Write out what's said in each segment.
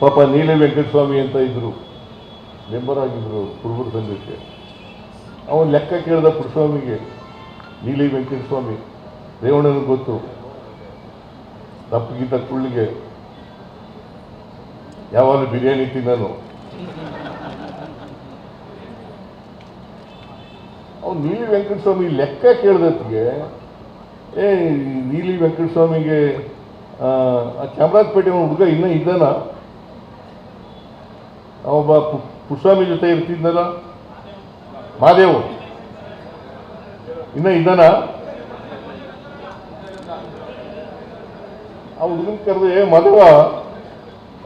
ಪಾಪ ನೀಲಿ ವೆಂಕಟಸ್ವಾಮಿ ಅಂತ ಇದ್ರು ಮೆಂಬರ್ ಆಗಿದ್ರು ಕುರುಬರ ಸಂಘಕ್ಕೆ. ಅವನು ಲೆಕ್ಕ ಕೇಳಿದ ಪುರುಸ್ವಾಮಿಗೆ, ನೀಲಿ ವೆಂಕಟಸ್ವಾಮಿ ರೇವಣ್ಣನಿಗೆ ಗೊತ್ತು. ದಪ್ಪಗಿದ್ದ ಕುಳ್ಳಿಗೆ ಯಾವಾಗಲೂ ಬಿರಿಯಾನಿ ತಿನ್ನನು? ಅವ್ನು ನೀಲಿ ವೆಂಕಟಸ್ವಾಮಿ ಲೆಕ್ಕ ಕೇಳಿದತ್ತಿಗೆ ಏ, ನೀಲಿ ವೆಂಕಟಸ್ವಾಮಿಗೆ ಆ, ಚಾಮರಾಜಪೇಟೆ ಹುಡುಗ ಇನ್ನೂ ಇದ್ದಾನ ಅವೊಬ್ಬ ಪುಷ್ಪಾಮಿ ಜೊತೆ ಇರ್ತಿದ್ನಲ್ಲ. ಮಾದೇವು. ಇನ್ನ ಇದ್ದಾನ? ಆ ಹುಡುಗನ ಕರೆದೇ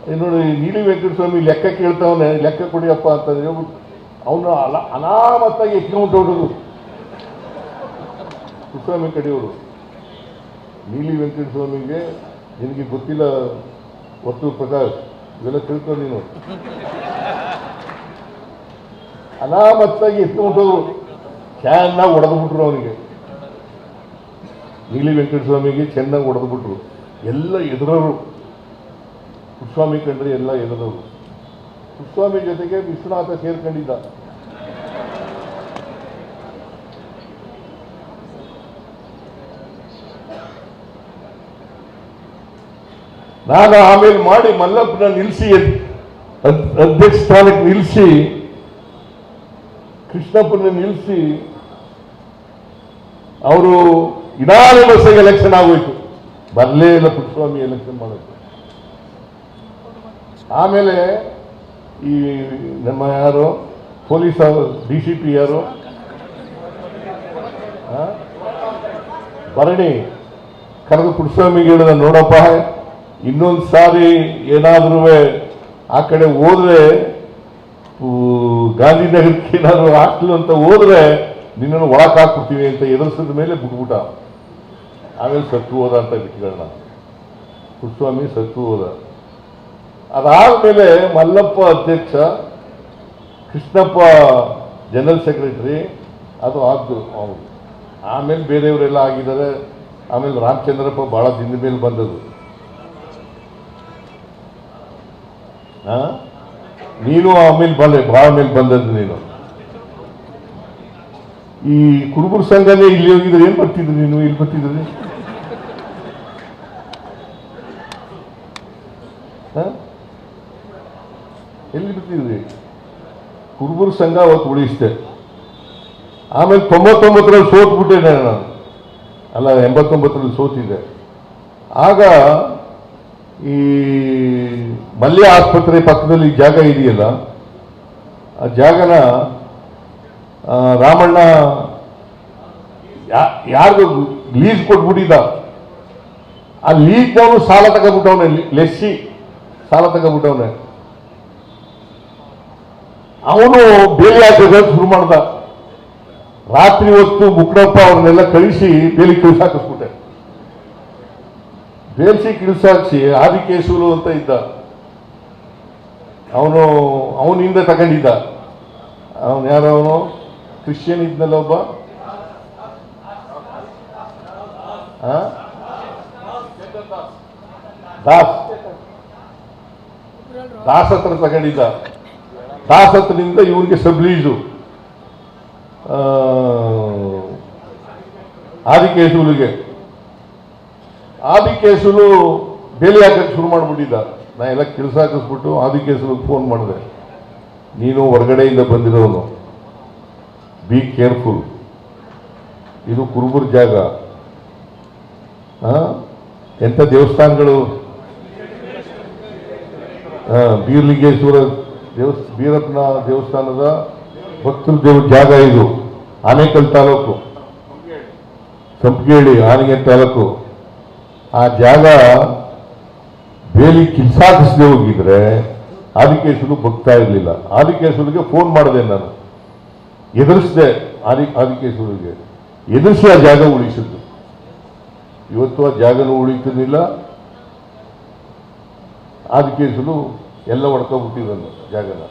ಏ ನೋಡಿ ನೀಲಿ ವೆಂಕಟಸ್ವಾಮಿ ಲೆಕ್ಕ ಕೇಳ್ತಾವನೆ ಲೆಕ್ಕ ಕೊಡಿಯಪ್ಪ ಅಂತ ಹೇಳ್ಬಿಟ್ಟು ಅವನು ಅಲ ಅನಾಮತ್ತಾಗಿ ಎತ್ಕೊಂಡು ಹೊಡೋದು ಪುಷ್ಪಾಮಿ ಕಡೆಯವರು. ನೀಲಿ ವೆಂಕಟಸ್ವಾಮಿಗೆ ನಿನಗೆ ಗೊತ್ತಿಲ್ಲ ಒತ್ತು ಪ್ರಕಾಶ್ ಇವೆಲ್ಲ ತಿಳ್ಕೊ ನೀನು. ಅನಾಮತ್ತಾಗಿ ಎತ್ಕೊಂಡೋದ್ರು ಚೆನ್ನಾಗಿ ಹೊಡೆದ್ಬಿಟ್ರು ಅವನಿಗೆ. ನೀಲಿ ವೆಂಕಟಸ್ವಾಮಿಗೆ ಚೆನ್ನಾಗಿ ಹೊಡೆದ್ಬಿಟ್ರು ಎಲ್ಲ ಎದುರರು ಪುಷ್ಸ್ವಾಮಿ ಕಂಡ್ರೆ ಎಲ್ಲ ಎದುರರು ಪುಷ್ಸ್ವಾಮಿ ಜೊತೆಗೆ ವಿಶ್ವನಾಥ ಸೇರ್ಕೊಂಡಿದ್ದ. ನಾನು ಆಮೇಲೆ ಮಾಡಿ ಮಲ್ಲಪ್ಪನ ನಿಲ್ಲಿಸಿ ಅಧ್ಯಕ್ಷ ಸ್ಥಾನಕ್ಕೆ ನಿಲ್ಲಿಸಿ ಕೃಷ್ಣಪ್ಪನ ನಿಲ್ಲಿಸಿ ಅವರು ಇನಾನಿಮಸ್ ಎಲೆಕ್ಷನ್ ಆಗೋಯ್ತು ಬರಲೇ ಇಲ್ಲ ಪುಟ್ಟಸ್ವಾಮಿ ಎಲೆಕ್ಷನ್ ಮಾಡೋದು ಆಮೇಲೆ ಈ ನಮ್ಮ ಯಾರು ಪೊಲೀಸ್ ಡಿ ಸಿ ಪಿ ಯಾರು? ಬರಣಿ ಕರೆದು ಪುಟ್ಟಸ್ವಾಮಿಗೆ ಹೇಳಿದ ನೋಡಪ್ಪ. ಇನ್ನೊಂದು ಸಾರಿ ಏನಾದರೂ ಆ ಕಡೆ ಹೋದ್ರೆ ಗಾಂಧಿನಗರಕ್ಕೆ ಏನಾದರೂ ಹಾಕ್ಲು ಅಂತ ಹೋದ್ರೆ ನಿನ್ನನ್ನು ಒಳಕ್ಕೆ ಹಾಕ್ಬಿಡ್ತೀವಿ ಅಂತ ಎದುರಿಸಿದ ಮೇಲೆ ಬಿಟ್ಬಿಟ್ಟ. ಆಮೇಲೆ ಸತ್ತು ಹೋದ ಅಂತ ಬಿಟ್ಕೊಳ್ಳೋಣ ಕುಸ್ವಾಮಿ ಸತ್ತು ಹೋದ. ಅದಾದ್ಮೇಲೆ ಮಲ್ಲಪ್ಪ ಅಧ್ಯಕ್ಷ, ಕೃಷ್ಣಪ್ಪ ಜನರಲ್ ಸೆಕ್ರೆಟರಿ, ಅದು ಆದ್ದು ಅವರು. ಆಮೇಲೆ ಬೇರೆಯವರೆಲ್ಲ ಆಗಿದ್ದಾರೆ. ಆಮೇಲೆ ರಾಮಚಂದ್ರಪ್ಪ ಬಹಳ ದಿನದ ಮೇಲೆ ಬಂದದ್ದು. ನೀನು ಆಮೇಲೆ ಬಲೆ ಭಾಳ ಮೇಲೆ ಬಂದದ್ದು ನೀನು. ಈ ಕುರುಬರ ಸಂಘನೇ ಇಲ್ಲಿ ಹೋಗಿದ್ರೆ ಏನು ಬರ್ತಿದ್ರಿ ನೀನು, ಇಲ್ಲಿ ಬರ್ತಿದ್ರಿ? ಎಲ್ಲಿ ಬರ್ತಿದ್ರಿ? ಕುರುಬರ ಸಂಘ ಅವತ್ತು ಉಳಿಸ್ತೆ ಆಮೇಲೆ ತೊಂಬತ್ತೊಂಬತ್ತರಲ್ಲಿ ಸೋತ್ಬಿಟ್ಟೆ ನಾನು. ಅಲ್ಲ, ಎಂಬತ್ತೊಂಬತ್ತರಲ್ಲಿ ಸೋತಿದ್ದೆ. ಆಗ ಈ ಮಲ್ಯ ಆಸ್ಪತ್ರೆ ಪಕ್ಕದಲ್ಲಿ ಜಾಗ ಇದೆಯಲ್ಲ, ಆ ಜಾಗನ ರಾಮಣ್ಣ ಯಾರು ಯಾರ್ದು ಲೀಸ್ ಕೊಟ್ಬಿಟ್ಟಿದ್ದ. ಆ ಲೀಸ್ನವನು ಸಾಲ ತಗೊಂಡ್ಬಿಟ್ಟವನೆ ಲೆಸ್ಸಿ ಸಾಲ ತಗೊಂಡ್ಬಿಟ್ಟವನೆ ಅವನು ಬೇಲಿ ಹಾಕೋದು ಶುರು ಮಾಡ್ದ. ರಾತ್ರಿ ಹೊತ್ತು ಮುಕ್ಡಪ್ಪ ಅವ್ರನ್ನೆಲ್ಲ ಕಳಿಸಿ ಬೇಲಿ ಕಿಳ್ಸಾಕಿಸ್ಬಿಟ್ಟೆ ಬೇಲ್ಸಿ ಕಿಳಿಸಾಕ್ಸಿ ಆದಿಕೇಶ್ವರು ಅಂತ ಇದ್ದ. ಅವನು ಅವನಿಂದ ತಗೊಂಡಿದ್ದ. ಅವನು ಯಾರು ಅವನು? ಕ್ರಿಶ್ಚಿಯನ್ ಇದ್ನಲ್ಲ ಒಬ್ಬ? ದಾಸ್. ದಾಸ್ ಹತ್ರ ತಗೊಂಡಿದ್ದ. ದಾಸ್ ಹತ್ರದಿಂದ ಇವರಿಗೆ ಸಬ್ಲೀಜು. ಆದಿಕೇಶುಲಿಗೆ ಆದಿಕೇಶುಲು ಬೇಲಿ ಹಾಕಕ್ಕೆ ಶುರು ಮಾಡಿಬಿಟ್ಟಿದ್ದ. ನಾ ಎಲ್ಲ ಕೆಲಸ ಹಾಕಿಸ್ಬಿಟ್ಟು ಆದಿಕೇಶುಲಿಗೆ ಫೋನ್ ಮಾಡಿದೆ. ನೀನು ಹೊರಗಡೆಯಿಂದ ಬಂದಿರೋನು. ಬಿ ಕೇರ್ಫುಲ್ ಇದು ಕುರುಬರ ಜಾಗ? ಎಂಥ ದೇವಸ್ಥಾನಗಳು? ಬೀರ್ಲಿಂಗೇಶ್ವರ ದೇವಸ್, ಬೀರಪ್ಪನ ದೇವಸ್ಥಾನದ ಭಕ್ತರ ಜಾಗ ಇದು. ಆನೇಕಲ್ ತಾಲೂಕು. ಸಂಪಿಗೆಳಿ ಆನೆಗೆ ತಾಲೂಕು. ಆ ಜಾಗ ಬೇಲಿ ಕಿಲ್ಸಾಕಿಸದೆ ಹೋಗಿದ್ರೆ ಆದಿಕೇಶ್ವರು ಬಗ್ತಾ ಇರಲಿಲ್ಲ. ಆದಿಕೇಶ್ವರಿಗೆ ಫೋನ್ ಮಾಡಿದೆ ನಾನು. ಎದುರಿಸಿದೆ ಆದಿ ಆದಿಕೇಶ್ವರಿಗೆ ಎದುರಿಸಿ ಆ ಜಾಗ ಉಳಿಸಿದ್ದು. ಇವತ್ತು ಆ ಜಾಗನೂ ಉಳಿತಿರ್ಲಿಲ್ಲ ಆದಿಕೇಶರು ಎಲ್ಲ ಹೊಡ್ಕೊಬಿಟ್ಟಿರೋದು ಜಾಗನ.